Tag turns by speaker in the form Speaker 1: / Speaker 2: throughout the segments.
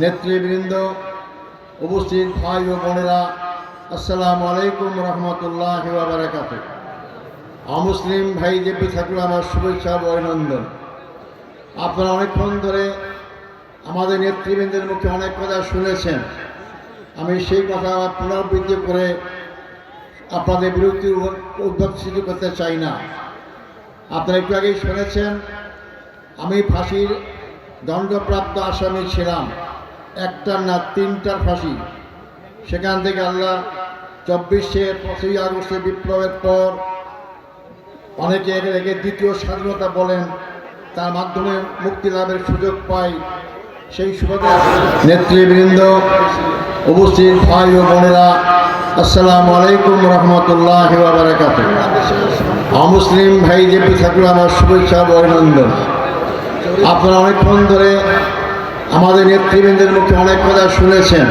Speaker 1: নেতৃবৃন্দ উপস্থিত ভাই ও বোনেরা, আসসালামু আলাইকুম রহমতুল্লাহ বারাকাত অমুসলিম ভাই জেপি ঠাকুর, আমার শুভেচ্ছা ও অভিনন্দন। আপনারা অনেকক্ষণ ধরে আমাদের নেতৃবৃন্দের মুখে অনেক কথা শুনেছেন। আমি সেই কথা পুনরাবৃত্তি করে আপনাদের উদ্যোগ সৃষ্টি করতে চাই না। আপনারা একটু আগেই শুনেছেন, আমি ফাঁসির দণ্ডপ্রাপ্ত আসামি ছিলাম একটার না তিনটার ফাঁসি। সেখান থেকে আল্লাহ চব্বিশে পঁচিশে আগস্টের বিপ্লবের পর অনেকে একে দ্বিতীয় স্বাধীনতা বলেন, তার মাধ্যমে মুক্তি লাভের সুযোগ পাই সেই সুবাদে নেতৃবৃন্দ উপস্থিত ভাই ও বোনেরা, আসসালামু আলাইকুম রহমতুল্লাহ বারাকাত অমুসলিম ভাই জেপি ঠাকুর আমার শুভেচ্ছা অভিনন্দন। আপনারা অনেকক্ষণ ধরে আমাদের নেতৃবৃন্দের মুখে অনেক কথা শুনেছেন।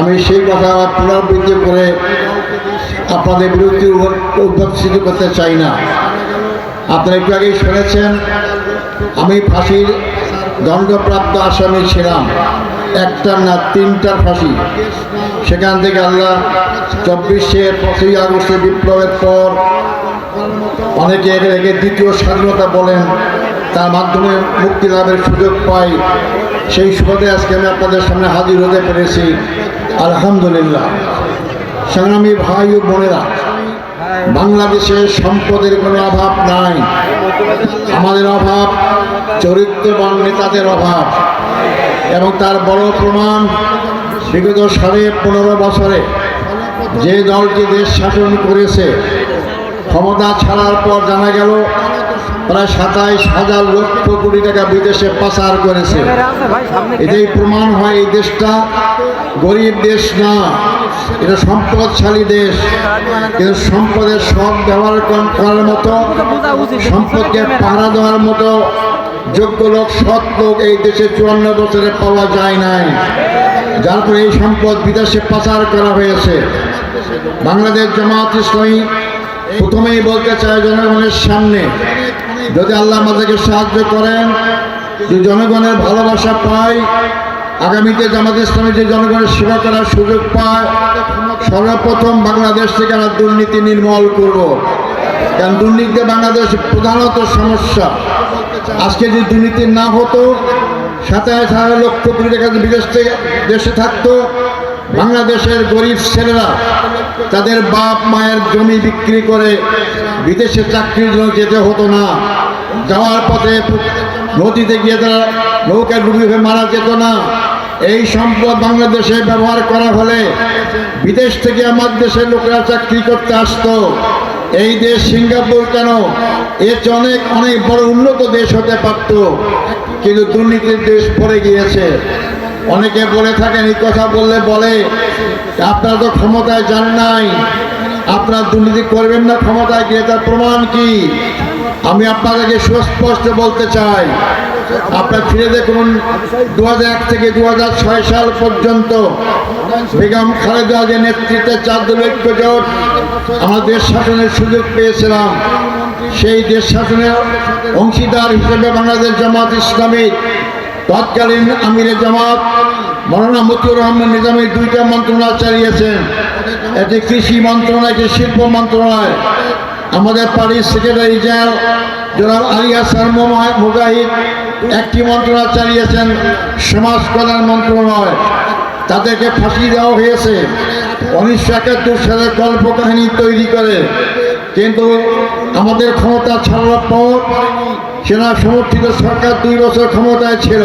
Speaker 1: আমি সেই কথা পুনরাবৃত্তি করে আপনাদের বিরুদ্ধে সৃষ্টি করতে চাই না। আপনারা একটু আগেই শুনেছেন, আমি ফাঁসির দণ্ডপ্রাপ্ত আসামি ছিলাম। একটার না তিনটার ফাঁসি। সেখান থেকে আল্লাহ চব্বিশে পঁচিশে আগস্টের বিপ্লবের পর অনেকে একে দ্বিতীয় স্বাধীনতা বলেন। তার মাধ্যমে মুক্তি লাভের সুযোগ পাই। সেই সুবাদে আজকে আমি আপনাদের সামনে হাজির হতে পেরেছি। আলহামদুলিল্লাহ। সংগ্রামী ভাই ও বোনেরা, বাংলাদেশে সম্পদের কোনো অভাব নাই। আমাদের অভাব, চরিত্রবান নেতাদের অভাব। এবং তার বড় প্রমাণ, বিগত সাড়ে পনেরো বছরে যে দলটি দেশ শাসন করেছে, ক্ষমতা ছাড়ার পর জানা গেল প্রায় সাতাইশ হাজার লক্ষ কোটি টাকা বিদেশে পাচার করেছে। এটাই প্রমাণ হয় এই দেশটা গরিব দেশ না, এটা সম্পদশালী দেশ। কিন্তু সম্পদের সব ব্যবহার কর- করার মতো, সম্পদকে পাহারা দেওয়ার মতো যোগ্য লোক, সৎ লোক এই দেশে চুয়ান্ন বছরে পাওয়া যায় নাই। যার এই সম্পদ বিদেশে পাচার করা হয়েছে। বাংলাদেশ জামাত ইসলামী প্রথমেই বলতে চাই জনগণের সামনে, যদি আল্লাহ আমাদেরকে সাহায্য করেন, যে জনগণের ভালোবাসা পাই আগামীতে জামাত ইসলামী যে জনগণের সেবা করার সুযোগ পায়, সর্বপ্রথম বাংলাদেশ থেকে আমরা দুর্নীতি নির্মল করব। কারণ দুর্নীতি বাংলাদেশ প্রধানত সমস্যা। আজকে যদি দুর্নীতি না হতো, সাতাশ হাজার লক্ষ কোটি টাকা বিদেশ থেকে দেশে থাকতো, বাংলাদেশের গরিব ছেলেরা তাদের বাপ মায়ের জমি বিক্রি করে বিদেশে চাকরির জন্য যেতে হতো না। যাওয়ার পথে নদীতে গিয়ে তারা নৌকা ডুবি হয়ে মারা যেত না। এই সম্পদ বাংলাদেশে ব্যবহার করা হলে বিদেশ থেকে আমার দেশের লোকেরা চাকরি করতে আসতো। এই দেশ সিঙ্গাপুর কেন? এর অনেক অনেক বড় উন্নত দেশ হতে পারত। কিন্তু দুর্নীতির দেশ পড়ে গিয়েছে। অনেকে বলে থাকেন, এই কথা বললে বলে, আপনারা তো ক্ষমতায় যান নাই। আপনারা দুর্নীতি করবেন না ক্ষমতায় গিয়ে তার প্রমাণ কি? আমি আপনাদেরকে সুস্পষ্ট বলতে চাই, আপনার ফিরে দেখুন দু থেকে দু হাজার ছয় সাল পর্যন্ত বেগম খালেদা যে নেতৃত্বে চার দলীয় ঐক্য জোট আমরা দেশ শাসনের সুযোগ পেয়েছিলাম। সেই দেশ শাসনের অংশীদার হিসেবে বাংলাদেশ জামাত ইসলামী তৎকালীন আমিরে জামাত মৌলানা মতিউর রহমান নিজামের দুইটা মন্ত্রণালয় চালিয়েছেন এটি কৃষি মন্ত্রণালয় একটি শিল্প মন্ত্রণালয়। আমাদের পার্টির সেক্রেটারি জেনারেল জনাব আলিয়া মোমা- মুজাহিদ একটি মন্ত্রণালয় চালিয়েছেন, সমাজ কল্যাণ মন্ত্রণালয়। তাদেরকে ফাঁসি দেওয়া হয়েছে। উনিশশো একাত্তর সালে কল্পকাহিনী তৈরি করে। কিন্তু আমাদের ক্ষমতা ছাড়ার পর সেনা সমর্থিত সরকার দুই বছর ক্ষমতায় ছিল।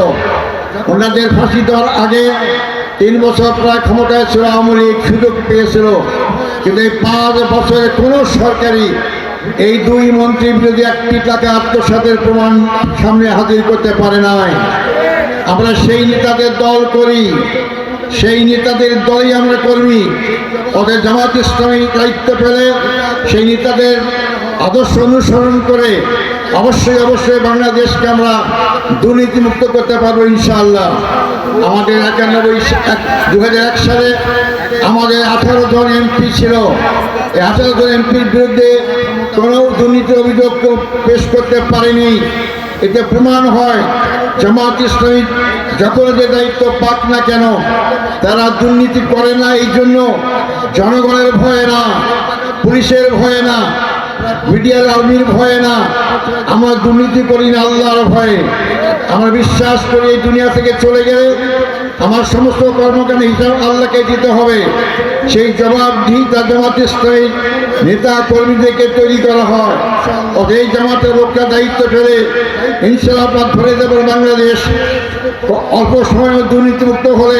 Speaker 1: ওনাদের ফাঁসি দেওয়ার আগে তিন বছর প্রায় ক্ষমতায় ছিল, আওয়ামী লীগ সুযোগ পেয়েছিল। কিন্তু এই পাঁচ বছরে কোনো সরকারি এই দুই মন্ত্রী বিরোধী একটি টাকা আত্মসাতের প্রমাণ সামনে হাজির করতে পারে নাই। আমরা সেই নেতাদের দল করি, সেই নেতাদের দলই আমরা কর্মী। ওদের জামাত ইসলামী দায়িত্ব পেলে সেই নেতাদের আদর্শ অনুসরণ করে অবশ্যই অবশ্যই বাংলাদেশকে আমরা দুর্নীতিমুক্ত করতে পারব ইনশাআল্লাহ। আমাদের একানব্বই দু হাজার এক সালে আমাদের আঠারো জন এমপি ছিল। এই আঠারো জন এমপির বিরুদ্ধে কোনো দুর্নীতি অভিযোগ পেশ করতে পারেনি। এতে প্রমাণ হয়, জামাত ইসলামী যত যে দায়িত্ব পাক না কেন, তারা দুর্নীতি করে না এই জন্য জনগণের ভয়ে না, পুলিশের ভয়ে না। মিডিয়ার আর্মির ভয়ে না। আমরা দুর্নীতি করি না আল্লাহর ভয়ে। আমরা বিশ্বাস করি এই দুনিয়া থেকে চলে গেলে আমার সমস্ত কর্মকাণ্ড হিসাব আল্লাহকে দিতে হবে। সেই জবাবদিহিতা জামাত ইসলামী নেতা কর্মীদেরকে তৈরি করা হয়। এই জামাতের লোকটা দায়িত্ব ফেলে ইনশাল্লাহ ধরে দেবেন বাংলাদেশ। অল্প সময়ে দুর্নীতিমুক্ত হলে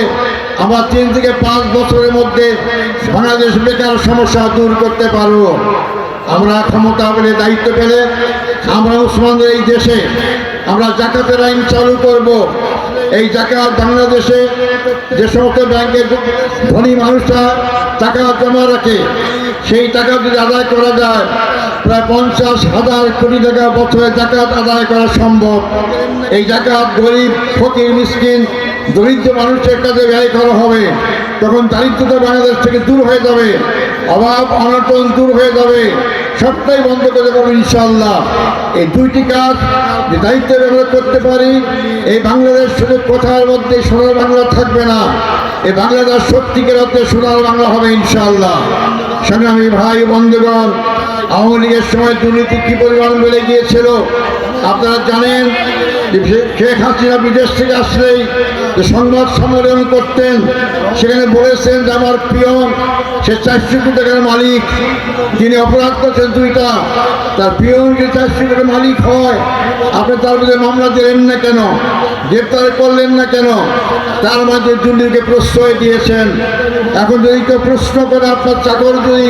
Speaker 1: আমরা তিন থেকে পাঁচ বছরের মধ্যে বাংলাদেশ বেকার সমস্যা দূর করতে পারব। আমরা ক্ষমতা পেলে দায়িত্ব পেলে আমরা মুসলমানদের এই দেশে আমরা জাকাতের আইন চালু করব। এই জাকাত বাংলাদেশে যে সমস্ত ব্যাংকে ধনী মানুষরা টাকা জমা রাখে, সেই টাকা যদি আদায় করা যায়, প্রায় পঞ্চাশ হাজার কোটি টাকা বছরে জাকাত আদায় করা সম্ভব। এই জাকাত গরিব, ফকির, মিসকিন, দরিদ্র মানুষের কাছে ব্যয় করা হবে, তখন দারিদ্রতা বাংলাদেশ থেকে দূর হয়ে যাবে। অভাব অনটন দূর হয়ে যাবে। সবটাই বন্ধ করে দেবো ইনশাল্লাহ এই দুইটি কাজ যে দায়িত্ব আমরা করতে পারি, এই বাংলাদেশ শুধু কথার মধ্যে সোনার বাংলা থাকবে না, এই বাংলাদেশ সত্যিকার অর্থে সোনার বাংলা হবে ইনশাল্লাহ সংগ্রামী ভাই, বন্ধুগণ, আওয়ামী লীগের সময় দুর্নীতি কি পরিমাণ বেড়ে গিয়েছিল? আপনারা জানেন শেখ হাসিনা বিদেশ থেকে আসলেই যে সংবাদ সম্মেলন করতেন, সেখানে বলেছেন যে আমার প্রিয় সে চারশো কোটি টাকার মালিক তিনি অপরাধ করছেন দুইটা, তার প্রিয় যে চারশো কোটির মালিক হয়, আপনি তার মধ্যে মামলা দিলেন না কেন? গ্রেপ্তার করলেন না কেন? তার মাঝে দুর্নীতিকে প্রশ্রয় দিয়েছেন। এখন যদি কেউ প্রশ্ন করে, আপনার চাকর যদি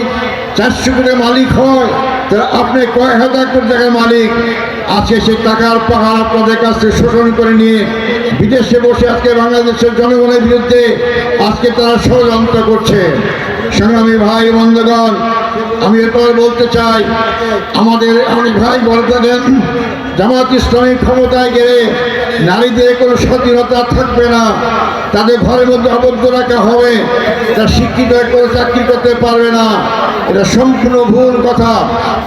Speaker 1: চারশো কোটির মালিক হয় আপনি কয় হাজার কোটি টাকার মালিক, আজকে সেই টাকার পাহাড় আপনাদের কাছ থেকে শোষণ করে নিয়ে বিদেশে বসে আজকে বাংলাদেশের জনগণের বিরুদ্ধে আজকে তারা ষড়যন্ত্র করছে। সংগ্রামী ভাই, বন্ধুগণ, আমি এরপর বলতে চাই, আমাদের অনেক ভাই বলতেন জামাত ইসলামী ক্ষমতায় গেলে নারীদের কোনো স্বাধীনতা থাকবে না। তাদের ঘরের মধ্যে আবদ্ধ রাখা হবে। তারা শিক্ষিত করে চাকরি করতে পারবে না। এটা সম্পূর্ণ ভুল কথা।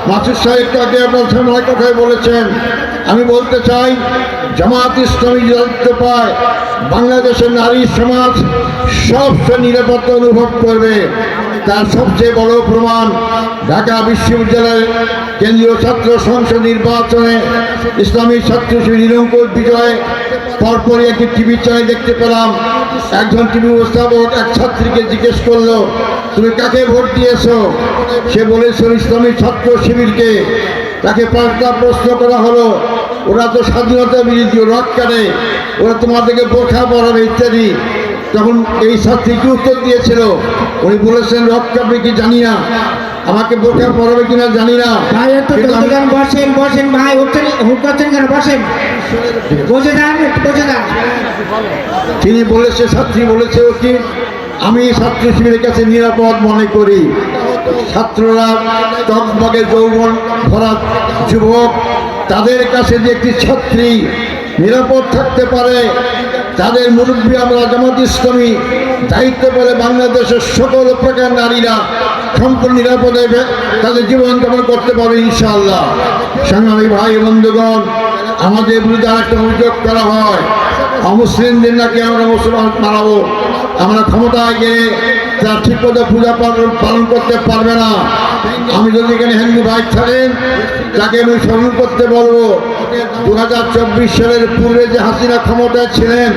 Speaker 1: মাসুদ সাহেব তাকে আপনার সামনে কথাই বলেছেন। আমি বলতে চাই, জামাত ইসলামী দায়িত্ব পায়, বাংলাদেশের নারী সমাজ সবচেয়ে নিরাপত্তা অনুভব করবে। তার সবচেয়ে বড় প্রমাণ ঢাকা বিশ্ববিদ্যালয়ের কেন্দ্রীয় ছাত্র সংসদ নির্বাচনে ইসলামী ছাত্র নিরঙ্কুশ বিজয় পরপরই একটি টিভি চ্যানেল দেখতে পেলাম। একজন টিভি উপস্থাপক, এক ছাত্রীকে জিজ্ঞেস করল, তুমি কাকে ভোট দিয়েছ? সে বলেছিল ইসলামী ছাত্র শিবিরকে। তাকে পাল্টা প্রশ্ন করা হলো, ওরা তো স্বাধীনতা বিরোধী রক কাটে, ওরা তোমাদেরকে বোরখা পড়াবে ইত্যাদি। তখন এই ছাত্রী কি উত্তর দিয়েছিল? উনি বলেছেন রক কাটবে কি জানি না। আমাকে বোরখা পড়াবে কিনা জানি না।
Speaker 2: ভাই একটু বসেন বসেন বসেন ভাই উঠছেন হুট করছেন কেন? বসেন। বসে যান বসে যান।
Speaker 1: তিনি বলেছে ছাত্রী বলেছে ও কি আমি ছাত্র শিবিরের কাছে নিরাপদ মনে করি। ছাত্ররা টকবগে যৌবন ভরা যুবক তাদের কাছে যে একটি ছাত্রী নিরাপদ থাকতে পারে তাদের মুরব্বী আমরা জামাত ইসলামী দায়িত্ব পেলে বাংলাদেশের সকল প্রকার নারীরা সম্পূর্ণ নিরাপদে তাদের জীবন যাপন করতে পারবে ইনশাআল্লাহ। সংগ্রামী ভাই, বন্ধুগণ, আমাদের বিরুদ্ধে আরেকটা অভিযোগ করা হয়। অমুসলিমদের নাকি আমরা মুসলমান মানাবো? আমরা ক্ষমতায় গিয়ে তারা ঠিক মতো পূজা পালন পালন করতে পারবে না। আমি যদি এখানে হিন্দু ভাই ছাড়েন তাকে আমি স্মরণ করতে বলব দু হাজার চব্বিশ সালের পূর্বে যে হাসিনা ক্ষমতায় ছিলেন,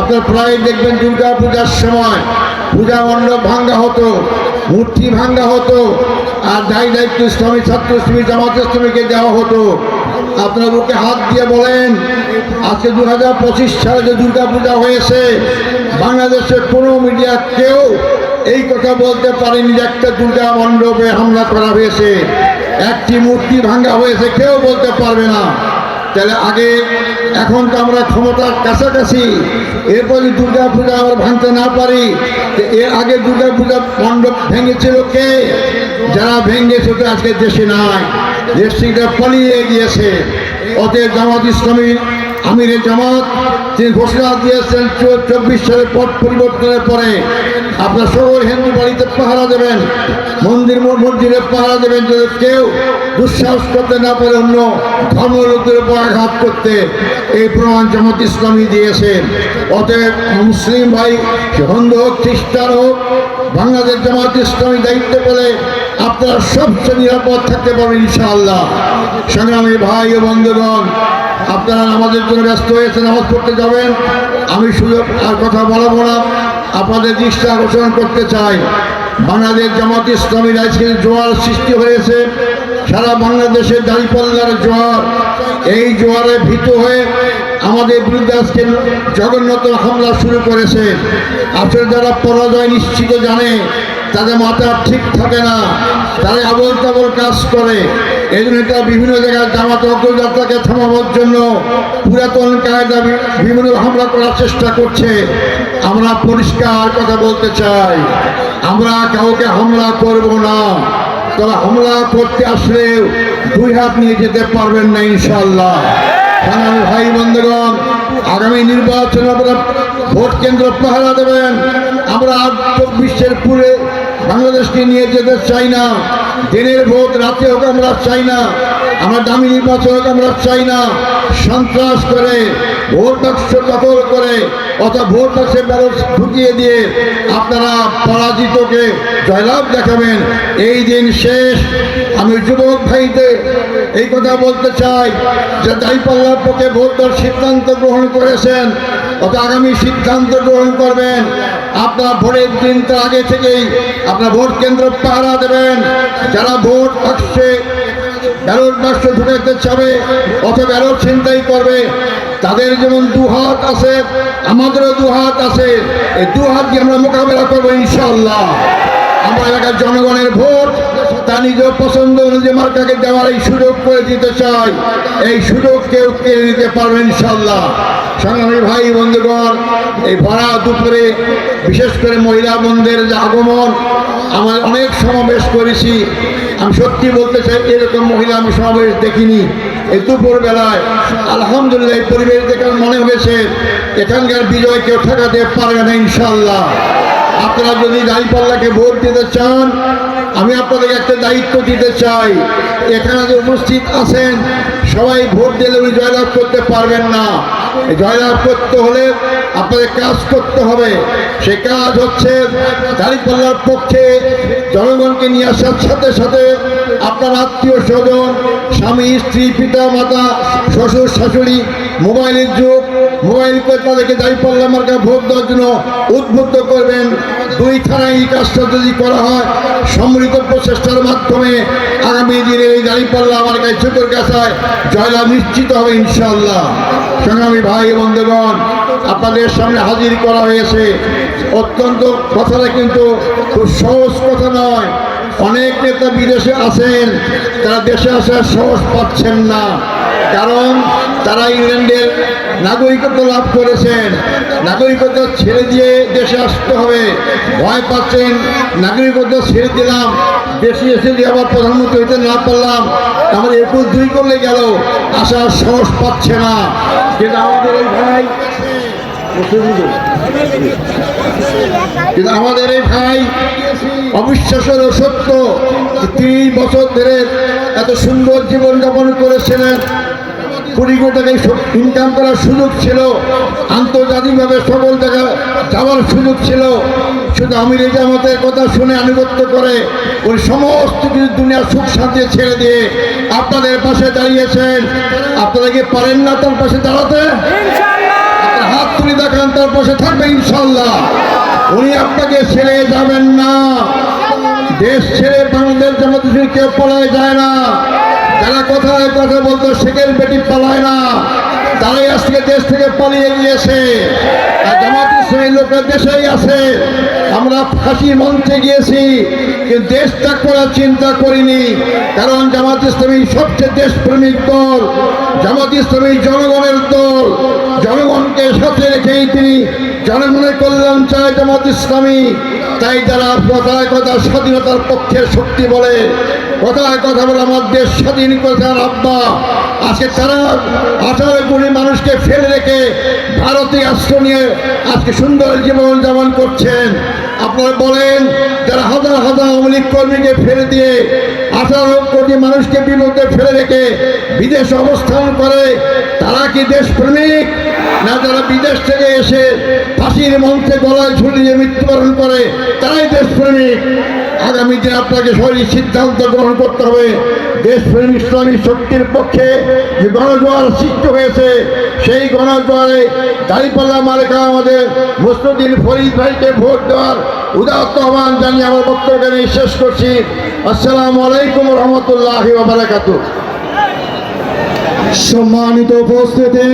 Speaker 1: আপনার প্রায় দেখবেন দুর্গা পূজার সময় পূজা মণ্ডপ ভাঙ্গা হতো, মূর্তি ভাঙ্গা হতো, আর দায়ী দায়িত্ব ইসলামী ছাত্র শিবির জামাত ইসলামীকে দেওয়া হতো। আপনার বুকে হাত দিয়ে বলেন, আজকে দু হাজার পঁচিশ সালে যে দুর্গা পূজা হয়েছে, বাংলাদেশের কোনো মিডিয়া কেউ এই কথা বলতে পারেনি যে একটা দুর্গা মণ্ডপে হামলা করা হয়েছে। একটি মূর্তি ভাঙ্গা হয়েছে, কেউ বলতে পারবে না। তাহলে আগে এখন তো আমরা ক্ষমতার কাছাকাছি। এরপর দুর্গা পূজা আমরা ভাঙতে না পারি এর আগে দুর্গা পূজা মণ্ডপ ভেঙেছিল কে? যারা ভেঙেছে তো আজকে দেশে নাই। দেশ পালিয়ে গিয়েছে। অতএব জামাত ইসলামী আমিরের জামাত তিনি ঘোষণা দিয়েছেন চব্বিশ সালের পট পরিবর্তনের পরে আপনার সকল হিন্দু বাড়িতে পাহারা দেবেন, মন্দির মসজিদে পাহারা দেবেন যাতে কেউ দুঃসাহস করতে না পারে অন্য ধর্মলোকদের উপর আঘাত করতে, এই প্রমাণ জামাত ইসলামী দিয়েছেন অতএব মুসলিম ভাই, হিন্দু হোক, খ্রিস্টান হোক, বাংলাদেশ জামাত ইসলামী দায়িত্ব পেলে আপনারা সবচেয়ে নিরাপদ থাকতে পারবেন ইনশাআল্লাহ। সংগ্রামী ভাই ও বন্ধুগণ, আপনারা আমাদের জন্য ব্যস্ত হয়েছেন, নামাজ পড়তে যাবেন, আমি সুযোগ আর কথা বলব না। আপনাদের দৃষ্টি আকর্ষণ করতে চাই। বাংলাদেশ জামাত ইসলামীর আজকে জোয়ার সৃষ্টি হয়েছে। সারা বাংলাদেশের দাঁড়িপাল্লার জোয়ার। এই জোয়ারে ভীত হয়ে আমাদের বিরুদ্ধে আজকে জগন্নাথ হামলা শুরু করেছে। আসলে যারা পরাজয় নিশ্চিত জানে, তাদের মাথা ঠিক থাকে না। তারা আবল তাবল কাজ করে। এই জন্য তারা বিভিন্ন জায়গায় জামাত অগ্রযাত্রাকে থামাবার জন্য পুরাতন কায়দা বিভিন্ন হামলা করার চেষ্টা করছে। আমরা পরিষ্কার কথা বলতে চাই, আমরা কাউকে হামলা করব না। তবে হামলা করতে আসলে দুই হাত নিয়ে যেতে পারবেন না ইনশাল্লাহ সংগ্রামী ভাই বন্ধুগণ, আগামী নির্বাচনে আপনারা ভোট কেন্দ্র পাহারা দেবেন। আমরা চব্বিশের পুরে বাংলাদেশকে নিয়ে যেতে চাই না। দিনের ভোট, রাতে হোক আমরা চাই না। আমরা দামি নির্বাচন হোক আমরা চাই না। সন্ত্রাস করে, ভোট বাক্স দখল করে, অথবা ভোট বাক্সে ব্যালট ঢুকিয়ে দিয়ে আপনারা পরাজিতকে জয়লাভ দেখাবেন। এই দিন শেষ। আমি যুবক ভাইদের এই কথা বলতে চাই যে দাঁড়িপাল্লার পক্ষে ভোট দেওয়ার সিদ্ধান্ত গ্রহণ করেছেন অত আগামী সিদ্ধান্ত গ্রহণ করবেন। আপনার ভোটের দিন তো আগে থেকেই আপনার ভোট কেন্দ্র পাহারা দেবেন। যারা ভোট বাক্সে ব্যালট বাক্স ঢুকাতে চাবে অথবা ব্যালট ছিনতাই করবে, তাদের যেমন দুহাত আছে, আমাদেরও দুহাত আছে। এই দুহাত দিয়ে আমরা মোকাবেলা করব ইনশাল্লাহ আমরা এলাকার জনগণের ভোট তা নিজ পছন্দ অনুযায়ী মার্কাকে দেওয়ার এই সুযোগ করে দিতে চাই। এই সুযোগ কেউ কেড়ে নিতে পারবে ইনশাল্লাহ সংগ্রামী ভাই, বন্ধুগণ, এই ভরা দুপুরে, বিশেষ করে মহিলা বন্ধের যে আগমন, আমার অনেক সমাবেশ করেছি। আমি সত্যি বলতে চাই, এরকম মহিলা আমি সমাবেশ দেখিনি। এই দুপুর বেলায় আলহামদুলিল্লাহ, এই পরিবেশ দেখে মনে হয়েছে, এখানকার বিজয় কেউ ঠেকাতে পারবে না ইনশাল্লাহ আপনারা যদি দাঁড়িপাল্লাকে ভোট দিতে চান আমি আপনাদেরকে একটা দায়িত্ব দিতে চাই। এখানে যে উপস্থিত আছেন, সবাই ভোট দিলে উনি জয়লাভ করতে পারবেন না। জয়লাভ করতে হলে আপনাদের কাজ করতে হবে। সে কাজ হচ্ছে দাঁড়িপাল্লার পক্ষে জনগণকে নিয়ে আসার সাথে সাথে আপনার আত্মীয় স্বজন, স্বামী, স্ত্রী, পিতা, মাতা, শ্বশুর, শাশুড়ি, মোবাইলের যুগ মোবাইল করে তাদেরকে দাঁড়িপাল্লা মার্কা ভোট দেওয়ার জন্য উদ্বুদ্ধ করবেন। দুই থানায় এই কাজটা যদি করা হয় সম্মিলিত প্রচেষ্টার মাধ্যমে আগামী দিনে এই দাঁড়িপাল্লা আমার কাছে ছোটোর কাছায় জয়লাভ নিশ্চিত হবে ইনশাল্লাহ সংগ্রামী ভাই বন্ধুগণ, আপনাদের সামনে হাজির করা হয়েছে। অত্যন্ত কথাটা কিন্তু খুব সহজ কথা নয়। অনেক নেতা বিদেশে আছেন, তারা দেশে আসার সাহস পাচ্ছেন না। কারণ তারা ইংল্যান্ডের নাগরিকত্ব লাভ করেছেন। নাগরিকত্ব ছেড়ে দিয়ে দেশে আসতে হবে। ভয় পাচ্ছেন, নাগরিকত্ব ছেড়ে দিলাম। দেশে এসে দিয়ে আবার প্রধানমন্ত্রী হইতে না পারলাম। আমাদের একুশ দুই করলে গেল। আসার সাহস পাচ্ছে না। কিন্তু আমাদের এই ভাই, কিন্তু আমাদের এই ভাই অবিশ্বাসের সত্য তিরিশ বছর ধরে এত সুন্দর জীবনযাপন করেছিলেন। কোটি কোটি টাকা ইনকাম করার সুযোগ ছিল। আন্তর্জাতিকভাবে সকল জায়গা যাওয়ার সুযোগ ছিল। শুধু আমির জামাতের কথা শুনে আনুগত্য করে ওই সমস্ত কিছু দুনিয়ার সুখ শান্তি ছেড়ে দিয়ে আপনাদের পাশে দাঁড়িয়েছেন। আপনারা কি পারেন না তার পাশে দাঁড়াতে? হাত তুলে দেখান তার পাশে থাকবে ইনশাল্লাহ। উনি আপনাকে ছেড়ে যাবেন না। দেশ ছেড়ে বাংলাদেশ জামাত কেউ পলায় যায় না। যারা কথায় কথা বলতো শেখের বেটি পালায় না। তারাই আজকে দেশ থেকে পালিয়ে গিয়েছে। জামাত ইসলামী লোকের দেশেই আছে। আমরা মঞ্চে গিয়েছি, কিন্তু করার চিন্তা করিনি। কারণ সবচেয়ে দল জনগণের দল। জনগণকে সাথে রেখেই তিনি জনগণের কল্যাণ চায় জামাত ইসলামী। তাই যারা কথায় কথা স্বাধীনতার পক্ষের শক্তি বলে কথায় কথা বলে আমার দেশ স্বাধীন করেছেন আব্বা, আজকে তারা আঠারো কোটি মানুষকে ফেলে রেখে ভারতে আশ্রয় নিয়ে আজকে সুন্দর জীবন যাপন করছেন। আপনারা বলেন, যারা হাজার হাজার আওয়ামী কর্মীকে ফেলে দিয়ে আঠারো কোটি মানুষকে বিরুদ্ধে ফেলে রেখে বিদেশে অবস্থান করে, তারা কি দেশপ্রেমিক? না যারা বিদেশ থেকে এসে ফাঁসির মঞ্চে গলায় ঝুলিয়ে মৃত্যুবরণ করে, তারাই দেশপ্রেমিক। আগামী দিনে আপনাকে সঠিক সিদ্ধান্ত গ্রহণ করতে হবে দেশপ্রেম ইসলামী শক্তির পক্ষে যে গণজোয়ার সৃষ্টি হয়েছে, সেই গণজোয়ারে দাঁড়িপাল্লা মার্কা আমাদের মুসলুদ্দিন ফরিদ ভাইকে ভোট দেওয়ার উদাত্ত আহ্বান জানিয়ে আমার বক্তব্য এখানে শেষ করছি। আসসালামু আলাইকুম রহমতুল্লাহ
Speaker 2: সম্মানিত উপস্থিতি